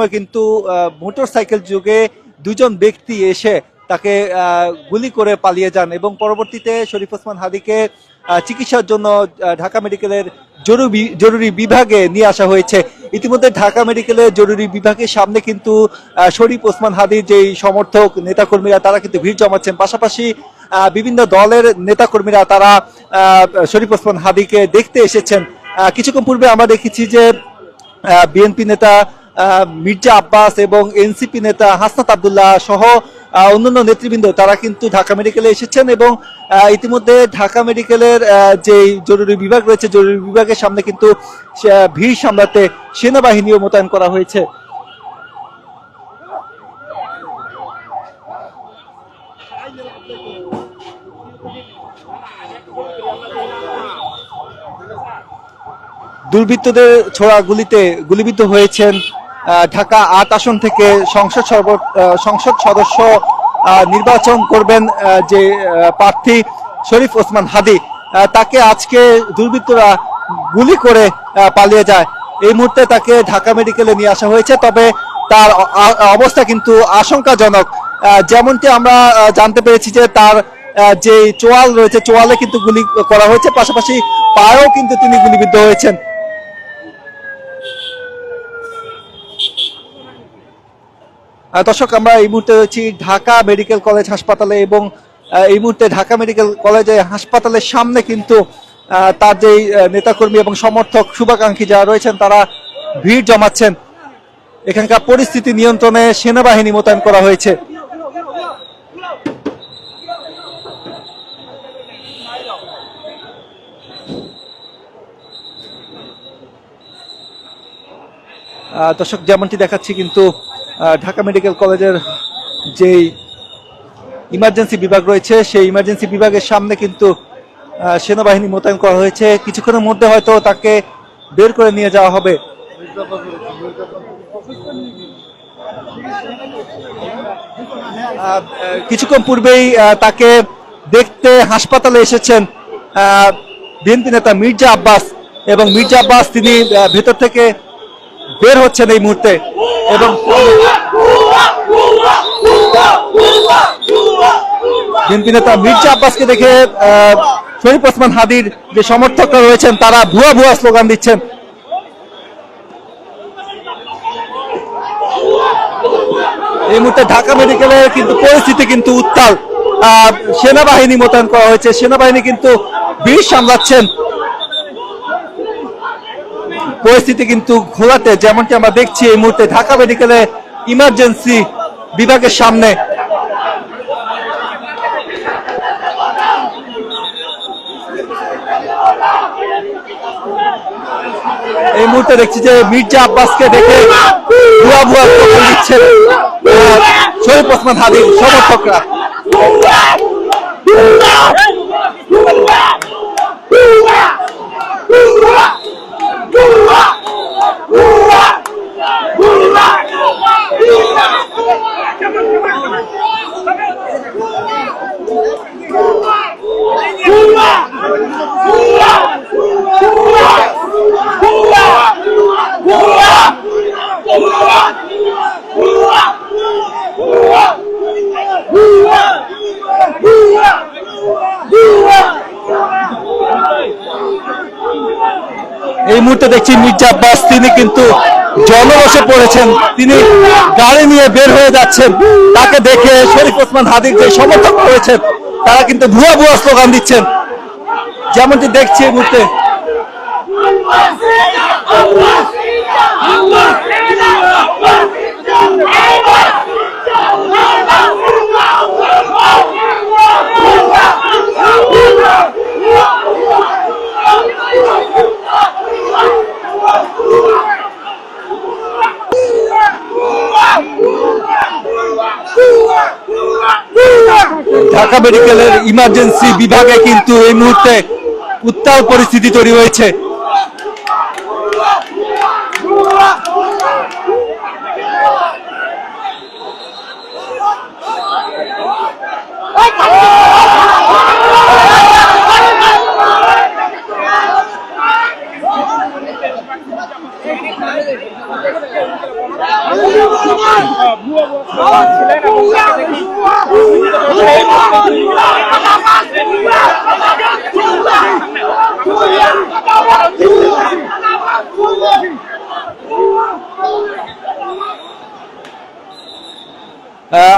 কিন্তু motor cycle যুগে দুজন ব্যক্তি এসে তাকে গুলি করে পালিয়ে যান এবং পরবর্তীতে শরীফ ওসমান হাদিকে চিকিৎসার জন্য ঢাকা মেডিকেলের জরুরি জরুরি বিভাগে নিয়ে আসা হয়েছে। ইতিমধ্যে ঢাকা মেডিকেলের জরুরি বিভাগের সামনে কিন্তু শরীফ ওসমান হাদির যেই সমর্থক নেতাকর্মীরা, তারা কিন্তু ভিড় জমাচ্ছেন। পাশাপাশি বিভিন্ন দলের নেতাকর্মীরা তারা শরীফ ওসমান হাদিকে দেখতে এসেছেন। কিছুক্ষণ পূর্বে আমরা দেখেছি যে বিএনপি নেতা মির্জা আব্বাস এবং এনসিপি নেতা হাসনাত আবদুল্লাহ সহ অন্যান্য নেতৃবৃন্দ, তারা কিন্তু ঢাকা মেডিকেলে এসেছেন এবং ইতিমধ্যে ঢাকা মেডিকেলের যে জরুরি বিভাগ রয়েছে, জরুরি বিভাগের সামনে কিন্তু ভিড় সামলাতে সেনাবাহিনীও মোতায়েন করা হয়েছে। দুর্বৃত্তদের ছোড়া গুলিতে গুলিবিদ্ধ হয়েছেন ঢাকা আট আসন থেকে সংসদ সংসদ সদস্য নির্বাচন করবেন যে প্রার্থী শরীফ ওসমান হাদি। তাকে আজকে দুর্বৃত্তরা গুলি করে পালিয়ে যায়। এই মুহূর্তে তাকে ঢাকা মেডিকেলে নিয়ে আসা হয়েছে, তবে তার অবস্থা কিন্তু আশঙ্কাজনক। যেমনটি আমরা জানতে পেরেছি যে তার যে চোয়াল রয়েছে, চোয়ালে কিন্তু গুলি করা হয়েছে। পাশাপাশি পায়েও কিন্তু তিনি গুলিবিদ্ধ হয়েছেন। দর্শক, আমরা এই মুহূর্তে রয়েছি ঢাকা মেডিকেল কলেজ হাসপাতালে এবং এই মুহূর্তে ঢাকা মেডিকেল কলেজে হাসপাতালের সামনে কিন্তু তার যে নেতাকর্মী এবং সমর্থক শুভাকাঙ্ক্ষী যারা রয়েছেন, তারা ভিড় জমাচ্ছেন। এখানকার পরিস্থিতি নিয়ন্ত্রণে সেনাবাহিনী মোতায়েন করা হয়েছে। দর্শক, যেমনটি দেখাচ্ছি কিন্তু ঢাকা মেডিকেল কলেজের যেই ইমার্জেন্সি বিভাগ রয়েছে, সেই ইমার্জেন্সি বিভাগের সামনে কিন্তু সেনাবাহিনী মোতায়েন করা হয়েছে। কিছুক্ষণের মধ্যে হয়তো তাকে বের করে নিয়ে যাওয়া হবে। কিছুক্ষণ পূর্বেই তাকে দেখতে হাসপাতালে এসেছেন বিএনপি নেতা মির্জা আব্বাস এবং মির্জা আব্বাস তিনি ভেতর থেকে বের হচ্ছেন এই মুহূর্তে এবং বিএনপি নেতা মির্জা আব্বাসকে দেখে শরীফ ওসমান হাদির যে সমর্থকরা রয়েছেন, তারা ভুয়া ভুয়া স্লোগান দিচ্ছেন। এই মুহূর্তে ঢাকা মেডিকেলের কিন্তু পরিস্থিতি কিন্তু উত্তাল। সেনাবাহিনী মোতায়েন করা হয়েছে। সেনাবাহিনী কিন্তু ভিড় সামলাচ্ছেন। পরিস্থিতি কিন্তু ঘোলাতে, যেমনটি আমরা দেখছি এই মুহূর্তে ঢাকা মেডিকেলে ইমার্জেন্সি বিভাগের সামনে। এই মুহূর্তে দেখছি যে মির্জা আব্বাসকে দেখে ভুয়া ভুয়া স্লোগান দিচ্ছেন শরীফ ওসমান হাদির সমর্থকরা। এই মুহূর্তে দেখছি মির্জা আব্বাস, তিনি কিন্তু জনবসে পড়েছেন। তিনি গাড়ি নিয়ে বের হয়ে যাচ্ছেন। তাকে দেখে শরীফ ওসমান হাদির যে সমর্থক রয়েছেন, তারা কিন্তু ভুয়া ভুয়া স্লোগান দিচ্ছেন। যেমনটি দেখছি এই মুহূর্তে। ঢাকা মেডিকেলের ইমার্জেন্সি বিভাগে কিন্তু এই মুহূর্তে উত্তাল পরিস্থিতি তৈরি হয়েছে।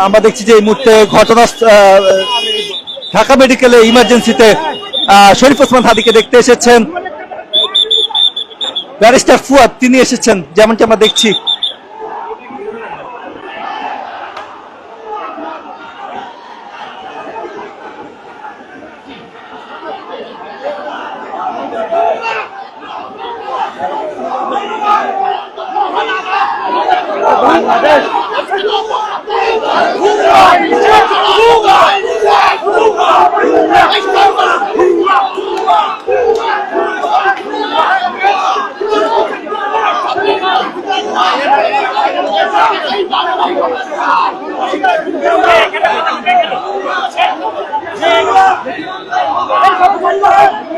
আমরা দেখছি যে এই মুহূর্তে ঘটনা ঢাকা মেডিকেলে ইমার্জেন্সিতে শরীফ ওসমান হাদিকে দেখতে এসেছেন। ব্যারিস্টার ফুয়াদ, তিনি এসেছেন, যেমনটি আমরা দেখছি। আমার ভাইয়ের রক্ত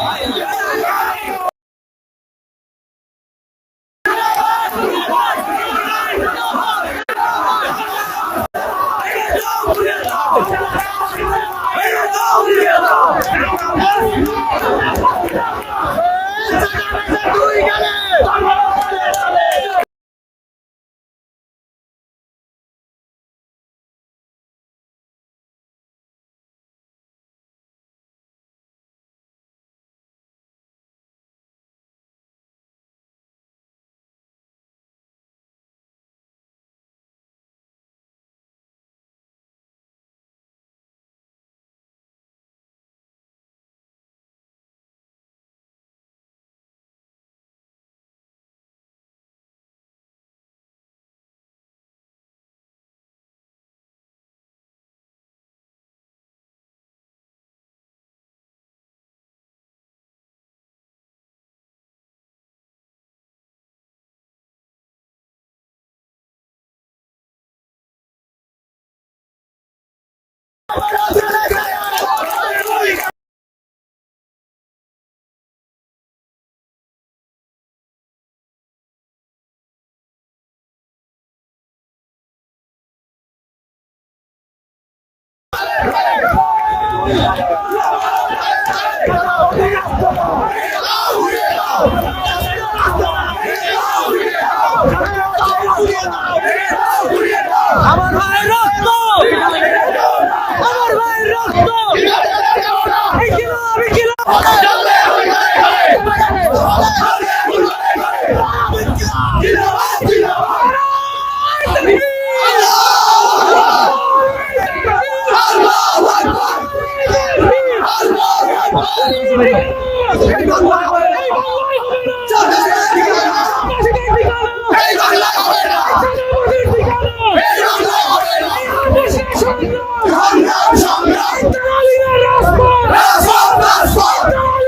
Yeah. আমার ভাইয়ের রক্ত! এই কিলো রাজপথ রাজপথ রাজপথ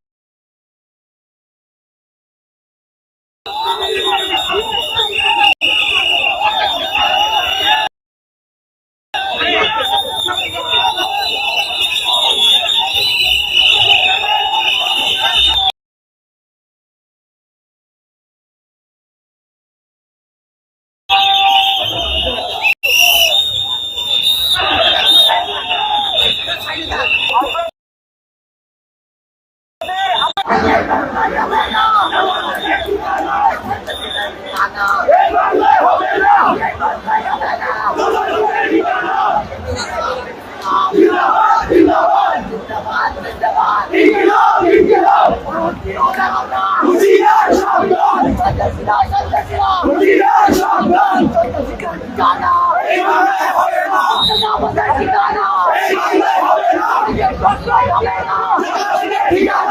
আমি কিলো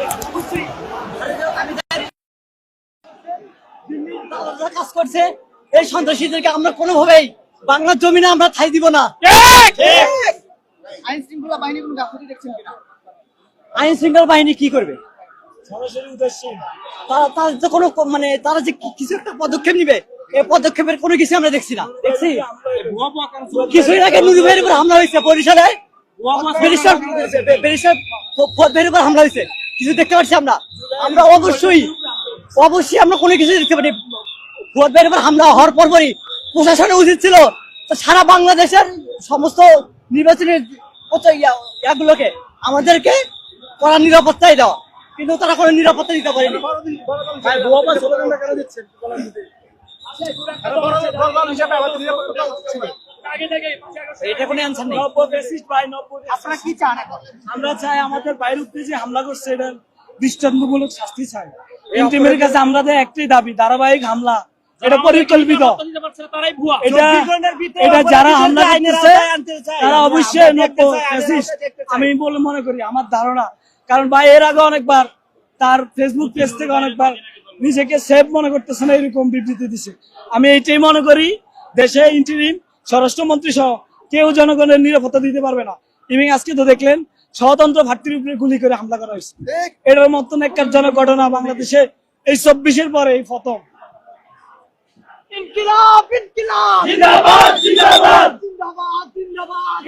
কাজ করছে এই সন্ত্রাসীদেরকে আমরা কোনোভাবেই বাংলার জমিনে আমরা ঠাই দিব না আইন শৃঙ্খলা বাহিনী কোনো গাফিলতি দেখছেন কিনা আইন শৃঙ্খলা বাহিনী কি করবে তারা তারা তো কোনো মানে তারা যে কিছু একটা পদক্ষেপ নিবে এই পদক্ষেপের কোনো কিছু আমরা দেখছি না দেখছি কিছুদিন আগে নুরু ভাইয়ের উপর হামলা হয়েছে বরিশালে উপর হামলা হয়েছে কিছু দেখতে পাচ্ছি আমরা। আমরা অবশ্যই অবশ্যই আমরা কোনো কিছু দেখতে পারি। ভাইয়ের উপর হামলা হওয়ার পরপরই প্রশাসনের উচিত ছিল তো সারা বাংলাদেশের সমস্ত নির্বাচনী ইয়া- ইয়াগুলোকে আমাদেরকে কড়া নিরাপত্তাই দেওয়া। কিন্তু তারা কোনো নিরাপত্তা দিতে পারেনি। এটা কোনো অ্যান্সার নেই। আপনারা কি চান আমরা চাই আমাদের বাইরে উপরে যে হামলা করছে এটা দৃষ্টান্তমূলক শাস্তি চাই। ইন্টিমের কাছে আমাদের একটাই দাবি ধারাবাহিক হামলা এটা পরিকল্পিত। এটা এটা যারা হামলা করতেছে তারা অবশ্যই আমি বলে মনে করি আমার ধারণা কারণ ভাই এর আগে অনেকবার তার ফেসবুক পেজ থেকে অনেকবার নিজেকে সেফ মনে করতেছে না এরকম বিবৃতি দিছে। আমি এইটাই মনে করি দেশে ইন্টারিম স্বরাষ্ট্রমন্ত্রী সহ কেউ জনগণের নিরাপত্তা দিতে পারবে না। এবং আজকে তো দেখলেন স্বতন্ত্র ভাতৃর উপরে গুলি করে হামলা করা হয়েছে। এটার মতন একজনক ঘটনা বাংলাদেশে এই চব্বিশের পরে এই প্রথম। ইনকিলাব ইনকিলাব। জিন্দাবাদ জিন্দাবাদ। জিন্দাবাদ জিন্দাবাদ।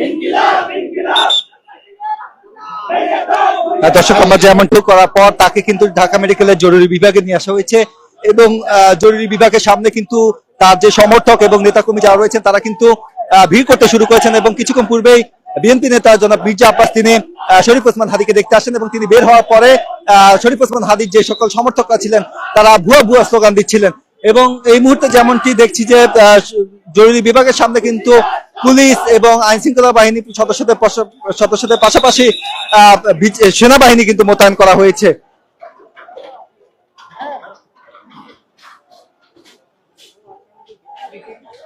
আহ, দর্শক আমরা যেমনটি করার পর তাকে কিন্তু ঢাকা মেডিকেলের জরুরি বিভাগে নিয়ে আসা হয়েছে এবং আহ, জরুরি বিভাগের সামনে কিন্তু তার যে সমর্থক এবং নেতাকর্মী যারা রয়েছেন, তারা কিন্তু ভিড় করতে শুরু করেছেন এবং কিছুক্ষণ পূর্বেই বিএনপি নেতা জনাব মির্জা আব্বাস তিনি শরীফ ওসমান হাদিকে দেখতে আসেন এবং তিনি বের হওয়ার পরে শরীফ ওসমান হাদির যে সকল সমর্থকরা ছিলেন, তারা ভুয়া ভুয়া স্লোগান দিচ্ছিলেন। এবং এই মুহূর্তে যেমনটি দেখছি যে জরুরি বিভাগের সামনে কিন্তু পুলিশ এবং আইন শৃঙ্খলা বাহিনী সদস্যদের সদস্যদের পাশাপাশি সেনাবাহিনী কিন্তু মোতায়েন করা হয়েছে। fijemos.